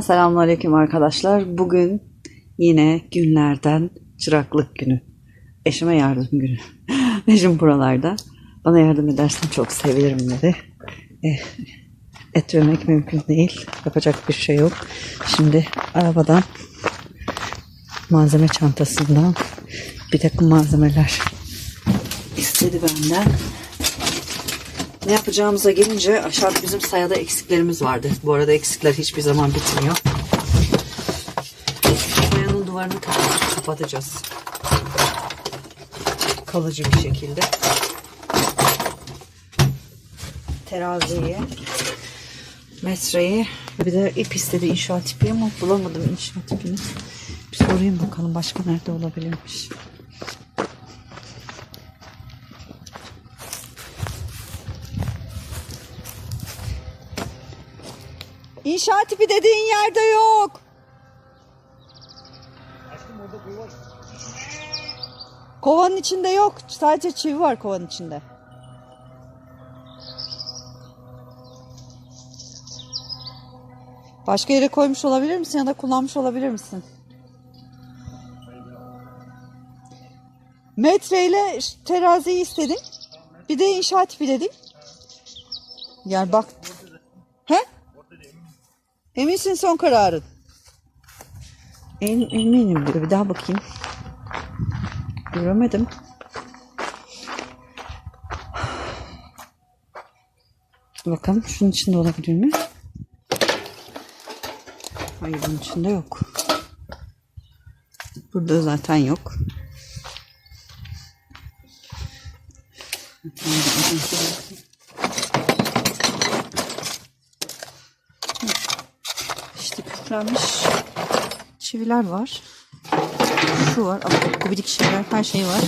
Selamünaleyküm arkadaşlar. Bugün yine günlerden çıraklık günü. Eşime yardım günü. Eşim buralarda. Bana yardım edersen çok sevinirim dedi. Eh, et yemek mümkün değil. Yapacak bir şey yok. Şimdi arabadan malzeme çantasından bir takım malzemeler istedi benden. Ne yapacağımıza gelince aşağıda bizim sayada eksiklerimiz vardı. Bu arada eksikler hiçbir zaman bitmiyor. Sayanın duvarını kapat- kapatacağız. Kalıcı bir şekilde. Teraziyi, metreyi bir de ip istedi inşaat ipi ama bulamadım inşaat ipini. Bir sorayım bakalım başka nerede olabilirmiş. İnşaat ipi dediğin yerde yok. Kovanın içinde yok. Sadece çivi var kovanın içinde. Başka yere koymuş olabilir misin ya da kullanmış olabilir misin? Metreyle teraziyi istedin. Bir de inşaat ipi dedin. Yani bak. Eminsin son kararın. En, eminim. Bir daha bakayım. Göremedim. Bakalım şunun içinde olabilir mi? Hayır bunun içinde yok. Burada zaten yok. İşte küflenmiş çiviler var. Şu var. Gubidik şeyler. Her şey var.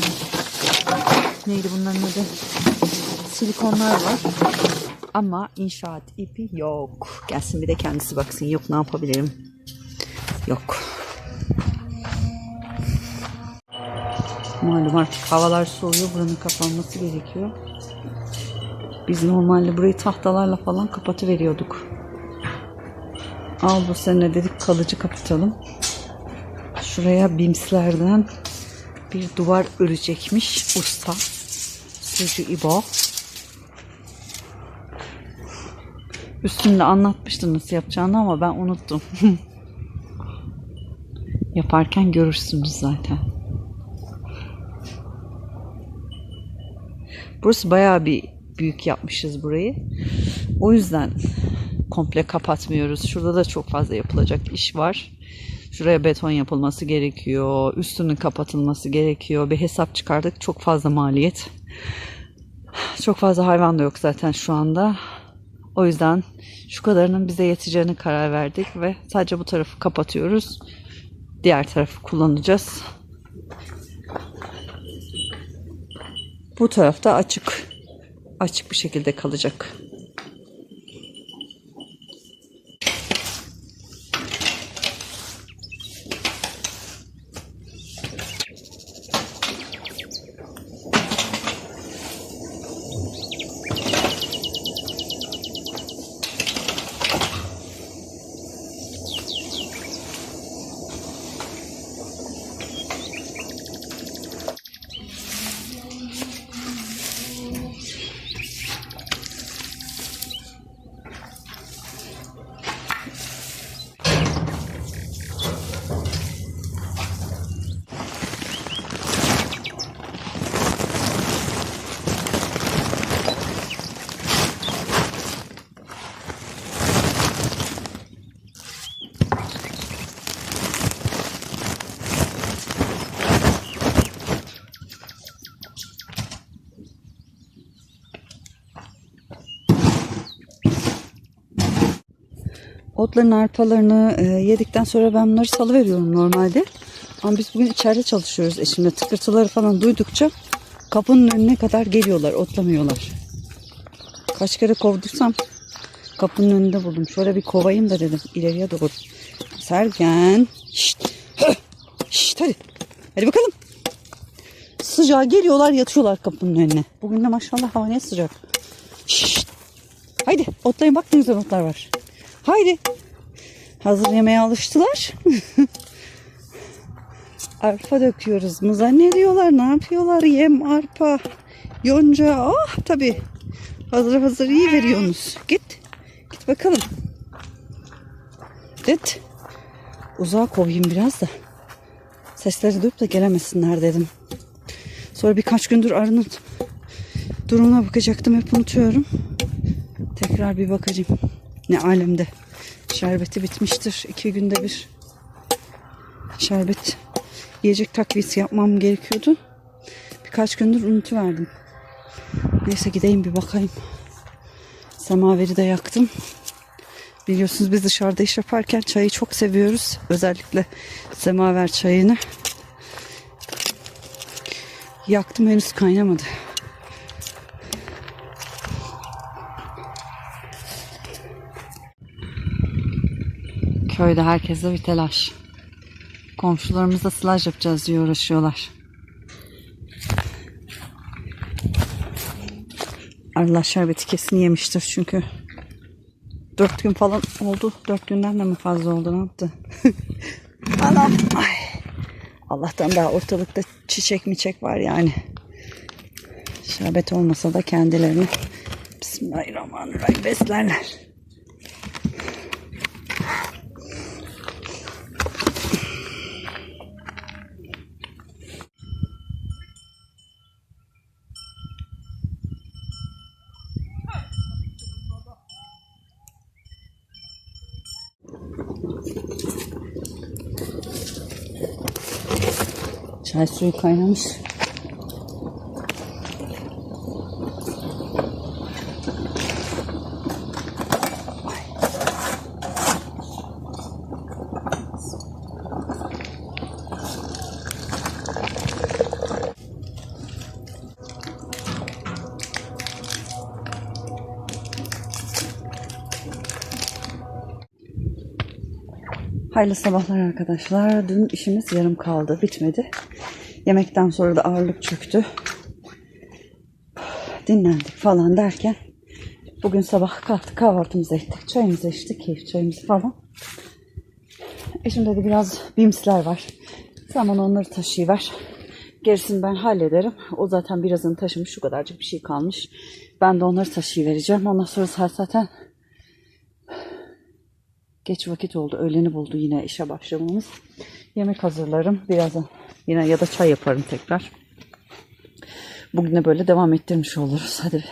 Neydi bunların adı? Silikonlar var. Ama inşaat ipi yok. Gelsin bir de kendisi baksın. Yok ne yapabilirim? Yok. Malum artık havalar soğuyor. Buranın kapanması gerekiyor. Biz normalde burayı tahtalarla falan kapatıveriyorduk. Al bu sene dedik kalıcı kapatalım. Şuraya bimslerden bir duvar örecekmiş usta. Sucu İbo. Üstünde anlatmıştı nasıl yapacağını ama ben unuttum. Yaparken görürsünüz zaten. Burası bayağı bir büyük yapmışız burayı. O yüzden komple kapatmıyoruz. Şurada da çok fazla yapılacak iş var. Şuraya beton yapılması gerekiyor. Üstünün kapatılması gerekiyor. Bir hesap çıkardık. Çok fazla maliyet. Çok fazla hayvan da yok zaten şu anda. O yüzden şu kadarının bize yeteceğini karar verdik ve sadece bu tarafı kapatıyoruz. Diğer tarafı kullanacağız. Bu tarafta açık. Açık bir şekilde kalacak. Otların arpalarını e, yedikten sonra ben bunları salıveriyorum normalde. Ama biz bugün içeride çalışıyoruz eşimle. Tıkırtıları falan duydukça kapının önüne kadar geliyorlar, otlamıyorlar. Kaç kere kovdursam kapının önünde buldum. Şöyle bir kovayım da dedim ileriye doğru. Sergen. Şşt. Höh. Hadi. Hadi bakalım. Sıcağa geliyorlar yatıyorlar kapının önüne. Bugün de maşallah hava ne sıcak. Şşt. Haydi otlayın bak ne güzel otlar var. Haydi. Hazır yemeğe alıştılar. arpa döküyoruz mu zannediyorlar. Ne yapıyorlar? Yem, arpa, yonca. Ah tabii. Hazır hazır iyi veriyorsunuz. Git. Git bakalım. Git. Uzağa kovayım biraz da. Sesleri duyup da gelemesinler dedim. Sonra birkaç gündür arının durumuna bakacaktım. Hep unutuyorum. Tekrar bir bakacağım. Ne alemde. Şerbeti bitmiştir. iki günde bir şerbet yiyecek takviyesi yapmam gerekiyordu. Birkaç gündür unutuverdim. Neyse gideyim bir bakayım. Semaveri de yaktım. Biliyorsunuz biz dışarıda iş yaparken çayı çok seviyoruz. Özellikle semaver çayını. Yaktım henüz kaynamadı. Köyde herkese bir telaş. Komşularımızla sılaj yapacağız diye uğraşıyorlar. Arılar şerbeti kesin yemiştir çünkü. Dört gün falan oldu. Dört günden de mi fazla oldu ne yaptı? Anam. Ay. Allah'tan daha ortalıkta çiçek miçek var yani. Şerbet olmasa da kendilerini Bismillahirrahmanirrahim beslerler. saçları kaynamış. Hayırlı sabahlar arkadaşlar. Dün işimiz yarım kaldı, bitmedi. Yemekten sonra da ağırlık çöktü. Dinlendik falan derken bugün sabah kalktık kahvaltımızı ettik. Çayımızı içtik, keyif çayımızı falan. Eşim dedi biraz bimsler var. Sen bana onları taşıyıver. Gerisini ben hallederim. O zaten birazını taşımış. Şu kadarcık bir şey kalmış. Ben de onları taşıyıvereceğim. Ondan sonra zaten Geç vakit oldu. Öğleni buldu yine işe başlamamız. Yemek hazırlarım. Birazdan yine ya da çay yaparım tekrar. Bugüne böyle devam ettirmiş oluruz. Hadi.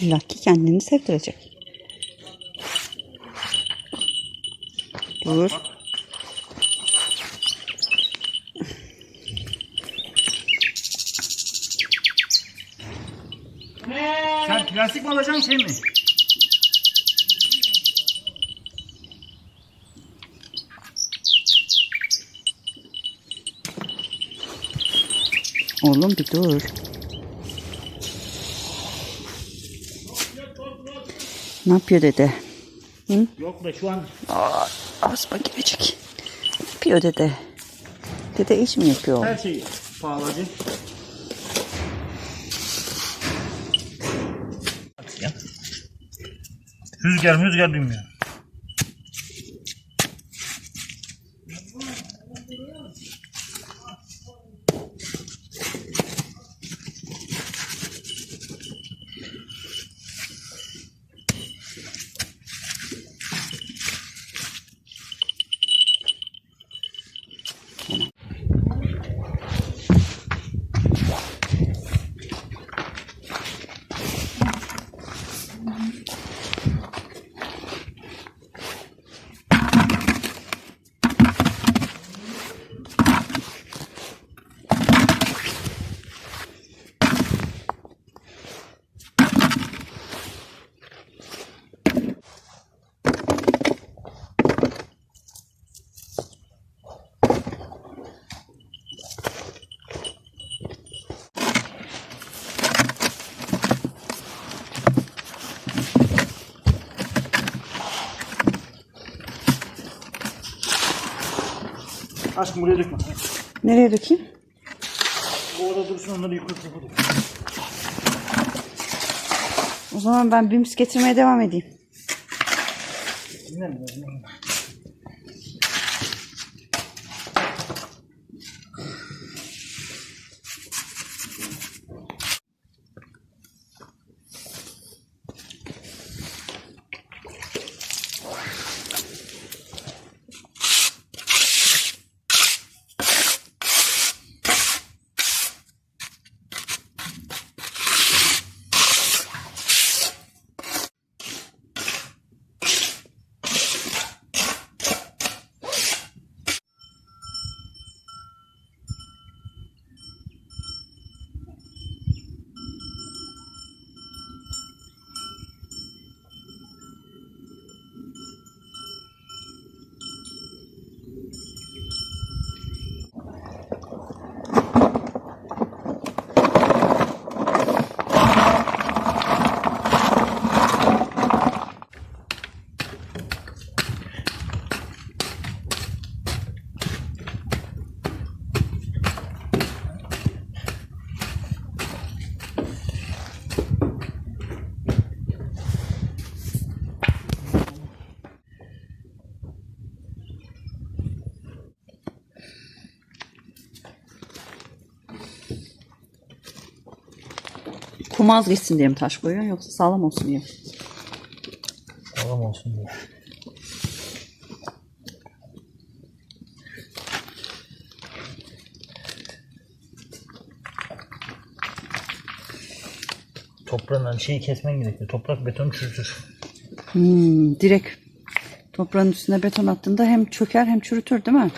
İlla ki kendini sevdirecek. Dur. Sen plastik mi alacaksın şey mi? Oğlum bir dur. Ne yapıyor dede? Yok be şu an Aa, asma gibicik. Ne yapıyor dede? Dede iş mi yapıyor? her şey pahalıcı. Rüzgar rüzgar bilmiyor. Aşkım buraya dökme. Nereye dökeyim? Bu orada dursun onları yukarı tarafa dök. O zaman ben bims getirmeye devam edeyim. Dinler Kumaz gitsin diye mi taş koyuyorsun yoksa sağlam olsun diye mi? Sağlam olsun diye. Toprağından şeyi kesmen gerekiyor. Toprak beton çürütür. Hmm, direkt toprağın üstüne beton attığında hem çöker hem çürütür değil mi?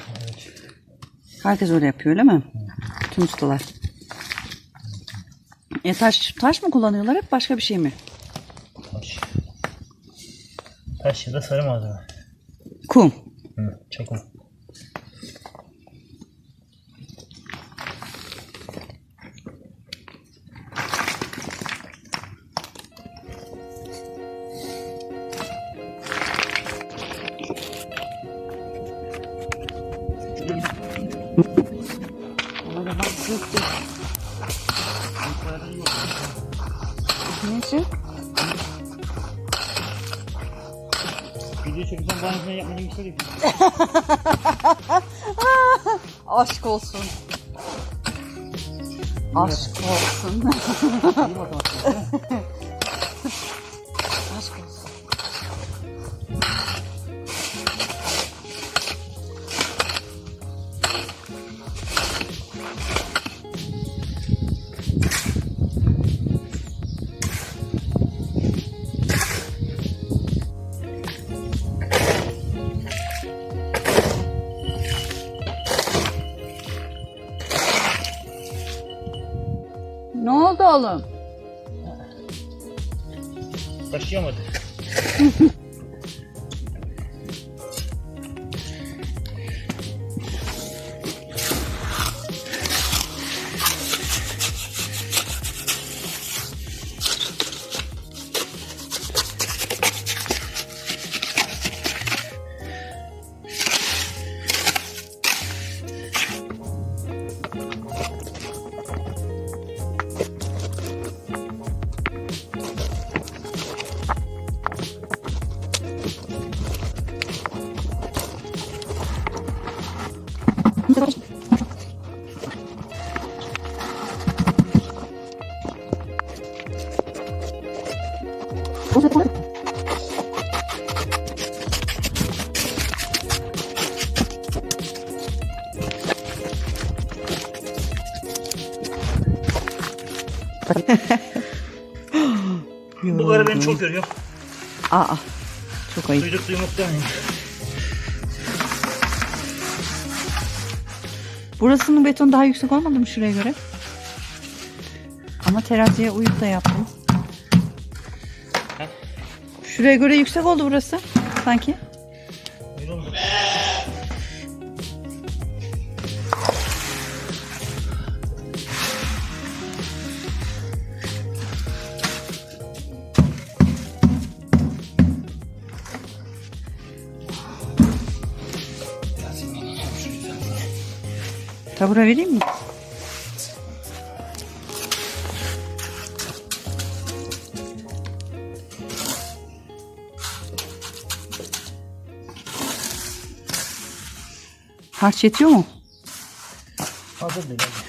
Herkes öyle yapıyor öyle mi? Tüm ustalar. E taş, taş mı kullanıyorlar hep başka bir şey mi? Taş. Taş ya da sarı malzeme. Kum. Hı, çakıl. Neyse. Video çekeceğim bana yüzüne yapmadığım işler yapıyorum. Aşk olsun. Aşk olsun. Beni çok yoruyor. Aa, çok ayıp. Duyduk duymuktan. Burasının beton daha yüksek olmadı mı şuraya göre? Ama teraziye uyup da yaptım. Şuraya göre yüksek oldu burası sanki. Gavura vereyim mi? Harç yetiyor mu? Hazır değil.